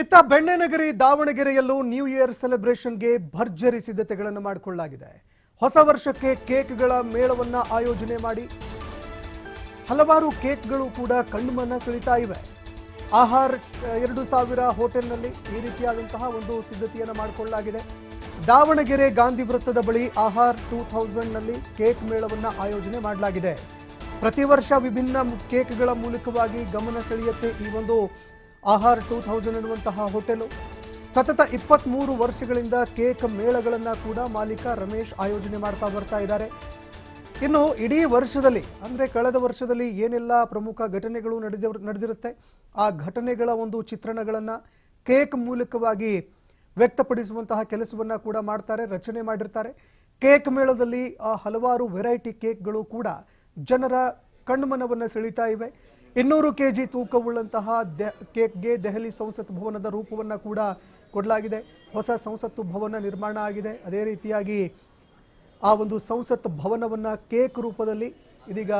ಇತ್ತ ಬೆಣ್ಣೆನಗರಿ ದಾವಣಗೆರೆಯಲ್ಲೂ new year ಸೆಲೆಬ್ರೇಷನ್ಗೆ ಭರ್ಜರಿ ಸಿದ್ಧತೆಗಳನ್ನು ಮಾಡಿಕೊಳ್ಳಲಾಗಿದೆ. ಹೊಸ ವರ್ಷಕ್ಕೆ ಕೇಕ್ಗಳ ಮೇಳವನ್ನ ಆಯೋಜನೆ ಮಾಡಿ. ಹಲವಾರು ಕೇಕ್ಗಳು ಕೂಡ ಕಣ್ಮನ ಸೆಳಿತಾ ಇವೆ. ಆಹಾರ್, ಎರಡು ಸಾವಿರ ಹೋಟೆಲ್ನಲ್ಲಿ ಈ ರೀತಿಯಾದಂತಹ ಒಂದು ಸಿದ್ಧತೆಯನ್ನು ಮಾಡಿಕೊಳ್ಳಲಾಗಿದೆ. ದಾವಣಗೆರೆ ಗಾಂಧಿ ವೃತ್ತದ ಬಳಿ ಆಹಾರ್ ಟೂ ನಲ್ಲಿ ಕೇಕ್ ಮೇಳವನ್ನ ಆಯೋಜನೆ ಮಾಡಲಾಗಿದೆ. ಪ್ರತಿ ವರ್ಷ ವಿಭಿನ್ನ ಕೇಕ್ಗಳ ಮೂಲಕವಾಗಿ ಗಮನ ಸೆಳೆಯುತ್ತೆ ಈ ಒಂದು ಆಹಾರ್ ಟೂ ಥೌಸಂಡ್ ಎನ್ನುವಂತಹ ಹೋಟೆಲು. ಸತತ ಇಪ್ಪತ್ತ್ಮೂರು ವರ್ಷಗಳಿಂದ ಕೇಕ್ ಮೇಳಗಳನ್ನು ಕೂಡ ಮಾಲೀಕ ರಮೇಶ್ ಆಯೋಜನೆ ಮಾಡ್ತಾ ಬರ್ತಾ ಇದ್ದಾರೆ. ಇನ್ನು ಇಡೀ ವರ್ಷದಲ್ಲಿ, ಅಂದರೆ ಕಳೆದ ವರ್ಷದಲ್ಲಿ ಏನೆಲ್ಲ ಪ್ರಮುಖ ಘಟನೆಗಳು ನಡೆದ ನಡೆದಿರುತ್ತೆ, ಆ ಘಟನೆಗಳ ಒಂದು ಚಿತ್ರಣಗಳನ್ನು ಕೇಕ್ ಮೂಲಕವಾಗಿ ವ್ಯಕ್ತಪಡಿಸುವಂತಹ ಕೆಲಸವನ್ನು ಕೂಡ ಮಾಡ್ತಾರೆ, ರಚನೆ ಮಾಡಿರ್ತಾರೆ. ಕೇಕ್ ಮೇಳದಲ್ಲಿ ಹಲವಾರು ವೆರೈಟಿ ಕೇಕ್ಗಳು ಕೂಡ ಜನರ ಕಣ್ಮನವನ್ನು ಸೆಳೀತಾ ಇವೆ. ಇನ್ನೂರು ಕೆ ಜಿ ತೂಕವುಳ್ಳಂತಹ ದೆ ಕೇಕ್ಗೆ ದೆಹಲಿ ಸಂಸತ್ ಭವನದ ರೂಪವನ್ನು ಕೂಡ ಕೊಡಲಾಗಿದೆ. ಹೊಸ ಸಂಸತ್ತು ಭವನ ನಿರ್ಮಾಣ ಆಗಿದೆ. ಅದೇ ರೀತಿಯಾಗಿ ಆ ಒಂದು ಸಂಸತ್ ಭವನವನ್ನು ಕೇಕ್ ರೂಪದಲ್ಲಿ ಇದೀಗ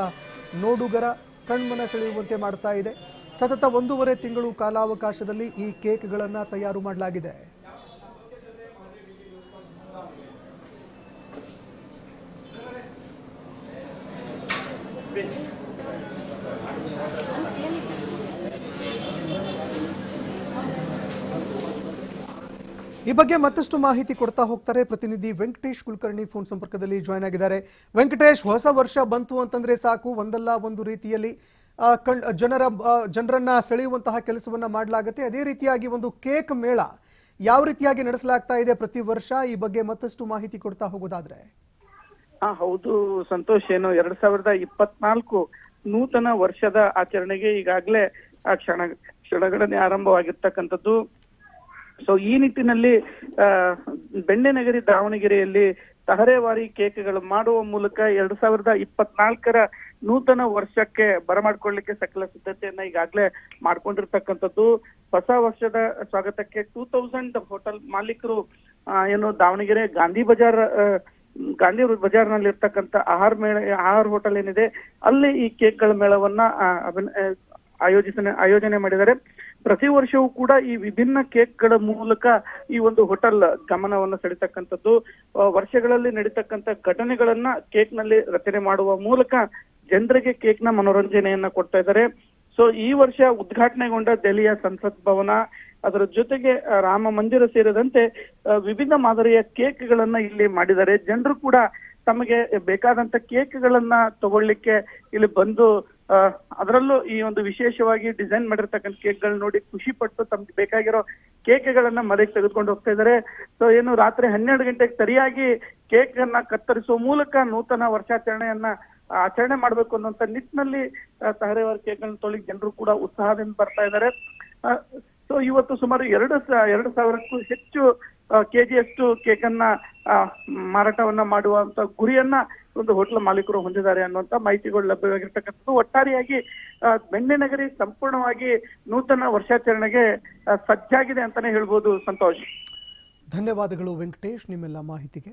ನೋಡುಗರ ಕಣ್ಮನ ಸೆಳೆಯುವಂತೆ ಮಾಡ್ತಾ ಇದೆ. ಸತತ ಒಂದೂವರೆ ತಿಂಗಳು ಕಾಲಾವಕಾಶದಲ್ಲಿ ಈ ಕೇಕ್ಗಳನ್ನು ತಯಾರು ಮಾಡಲಾಗಿದೆ. ಈ ಬಗ್ಗೆ ಮತ್ತಷ್ಟು ಮಾಹಿತಿ ಕೊಡ್ತಾ ಹೋಗ್ತಾರೆ ಪ್ರತಿನಿಧಿ ವೆಂಕಟೇಶ್ ಕುಲಕರ್ಣಿ ಫೋನ್ ಸಂಪರ್ಕದಲ್ಲಿ ಜಾಯ್ನ್ ಆಗಿದ್ದಾರೆ. ವೆಂಕಟೇಶ್, ಹೊಸ ವರ್ಷ ಬಂತು ಅಂತಂದ್ರೆ ಸಾಕು. ಒಂದಲ್ಲ ಒಂದು ರೀತಿಯಲ್ಲಿ ಜನರ ಜನರನ್ನ ಸೆಳೆಯುವಂತಹ ಕೆಲಸವನ್ನ ಮಾಡಲಾಗುತ್ತೆ. ಅದೇ ರೀತಿಯಾಗಿ ಒಂದು ಕೇಕ್ ಮೇಳ ಯಾವ ರೀತಿಯಾಗಿ ನಡೆಸಲಾಗ್ತಾ ಇದೆ ಪ್ರತಿ ವರ್ಷ? ಈ ಬಗ್ಗೆ ಮತ್ತಷ್ಟು ಮಾಹಿತಿ ಕೊಡ್ತಾ ಹೋಗೋದಾದ್ರೆ. ಹಾ ಹೌದು ಸಂತೋಷ್, ಏನು ಎರಡ್ ಸಾವಿರದ ಇಪ್ಪತ್ನಾಲ್ಕು ನೂತನ ವರ್ಷದ ಆಚರಣೆಗೆ ಈಗಾಗಲೇ ಆ ಕ್ಷಣ, ಕ್ಷಣಗಣನೆ ಆರಂಭವಾಗಿರ್ತಕ್ಕಂಥದ್ದು. ಸೊ ಈ ನಿಟ್ಟಿನಲ್ಲಿ ಬೆಣ್ಣೆನಗರಿ, ದಾವಣಗೆರೆಯಲ್ಲಿ ತಹರೇವಾರಿ ಕೇಕ್ಗಳು ಮಾಡುವ ಮೂಲಕ ಎರಡ್ ಸಾವಿರದ ಇಪ್ಪತ್ನಾಲ್ಕರ ನೂತನ ವರ್ಷಕ್ಕೆ ಬರಮಾಡ್ಕೊಳ್ಳಿಕ್ಕೆ ಸಕಲ ಸಿದ್ಧತೆಯನ್ನ ಈಗಾಗಲೇ ಮಾಡ್ಕೊಂಡಿರ್ತಕ್ಕಂಥದ್ದು. ಹೊಸ ವರ್ಷದ ಸ್ವಾಗತಕ್ಕೆ ಟೂ ತೌಸಂಡ್ ಹೋಟೆಲ್ ಮಾಲೀಕರು ಏನು ದಾವಣಗೆರೆ ಗಾಂಧಿ ಬಜಾರ್ ಗಾಂಧಿ ಬಜಾರ್ನಲ್ಲಿ ಇರ್ತಕ್ಕಂಥ ಆಹಾರ ಮೇಳ, ಆಹಾರ ಹೋಟೆಲ್ ಏನಿದೆ, ಅಲ್ಲಿ ಈ ಕೇಕ್ಗಳ ಮೇಳವನ್ನ ಅಭಿನ- ಆಯೋಜಿಸನೆ, ಆಯೋಜನೆ ಮಾಡಿದ್ದಾರೆ. ಪ್ರತಿ ವರ್ಷವೂ ಕೂಡ ಈ ವಿಭಿನ್ನ ಕೇಕ್ಗಳ ಮೂಲಕ ಈ ಒಂದು ಹೋಟೆಲ್ ಗಮನವನ್ನು ಸೆಳೀತಕ್ಕಂಥದ್ದು. ವರ್ಷಗಳಲ್ಲಿ ನಡೀತಕ್ಕಂಥ ಘಟನೆಗಳನ್ನ ಕೇಕ್ನಲ್ಲಿ ರಚನೆ ಮಾಡುವ ಮೂಲಕ ಜನರಿಗೆ ಕೇಕ್ನ ಮನೋರಂಜನೆಯನ್ನ ಕೊಡ್ತಾ ಇದ್ದಾರೆ. ಸೊ, ಈ ವರ್ಷ ಉದ್ಘಾಟನೆಗೊಂಡ ದೆಹಲಿಯ ಸಂಸತ್ ಭವನ, ಅದರ ಜೊತೆಗೆ ರಾಮ ಮಂದಿರ ಸೇರಿದಂತೆ ವಿಭಿನ್ನ ಮಾದರಿಯ ಕೇಕ್ಗಳನ್ನ ಇಲ್ಲಿ ಮಾಡಿದ್ದಾರೆ. ಜನರು ಕೂಡ ತಮಗೆ ಬೇಕಾದಂತ ಕೇಕ್ಗಳನ್ನ ತಗೊಳ್ಳಿಕ್ಕೆ ಇಲ್ಲಿ ಬಂದು ಅದರಲ್ಲೂ ಈ ಒಂದು ವಿಶೇಷವಾಗಿ ಡಿಸೈನ್ ಮಾಡಿರ್ತಕ್ಕಂಥ ಕೇಕ್ಗಳನ್ನ ನೋಡಿ ಖುಷಿ ಪಟ್ಟು ತಮ್ಗೆ ಬೇಕಾಗಿರೋ ಕೇಕ್ಗಳನ್ನ ಮನೆಗೆ ತೆಗೆದುಕೊಂಡು ಹೋಗ್ತಾ ಇದ್ದಾರೆ ಸೊ ಏನು ರಾತ್ರಿ ಹನ್ನೆರಡು ಗಂಟೆಗೆ ಸರಿಯಾಗಿ ಕೇಕ್ ಅನ್ನ ಕತ್ತರಿಸುವ ಮೂಲಕ ನೂತನ ವರ್ಷಾಚರಣೆಯನ್ನ ಆಚರಣೆ ಮಾಡಬೇಕು ಅನ್ನುವಂತ ನಿಟ್ಟಿನಲ್ಲಿ ತಹರೇವಾರ ಕೇಕ್ಗಳನ್ನ ತೊಳಿ ಜನರು ಕೂಡ ಉತ್ಸಾಹದಿಂದ ಬರ್ತಾ ಇದ್ದಾರೆ ಸೊ ಇವತ್ತು ಸುಮಾರು ಎರಡು ಎರಡು ಸಾವಿರಕ್ಕೂ ಹೆಚ್ಚು ಕೆಜಿಯಷ್ಟು ಕೇಕ್ ಅನ್ನ ಮಾರಾಟವನ್ನ ಮಾಡುವಂತ ಗುರಿಯನ್ನ ಒಂದು ಹೋಟೆಲ್ ಮಾಲೀಕರು ಹೊಂದಿದ್ದಾರೆ ಅನ್ನುವಂತ ಮಾಹಿತಿಗಳು ಲಭ್ಯವಾಗಿರ್ತಕ್ಕಂಥದ್ದು. ಒಟ್ಟಾರೆಯಾಗಿ ಬೆಣ್ಣೆ ನಗರಿ ಸಂಪೂರ್ಣವಾಗಿ ನೂತನ ವರ್ಷಾಚರಣೆಗೆ ಸಜ್ಜಾಗಿದೆ ಅಂತಾನೆ ಹೇಳ್ಬೋದು ಸಂತೋಷ್. ಧನ್ಯವಾದಗಳು ವೆಂಕಟೇಶ್, ನಿಮ್ಮೆಲ್ಲ ಮಾಹಿತಿಗೆ.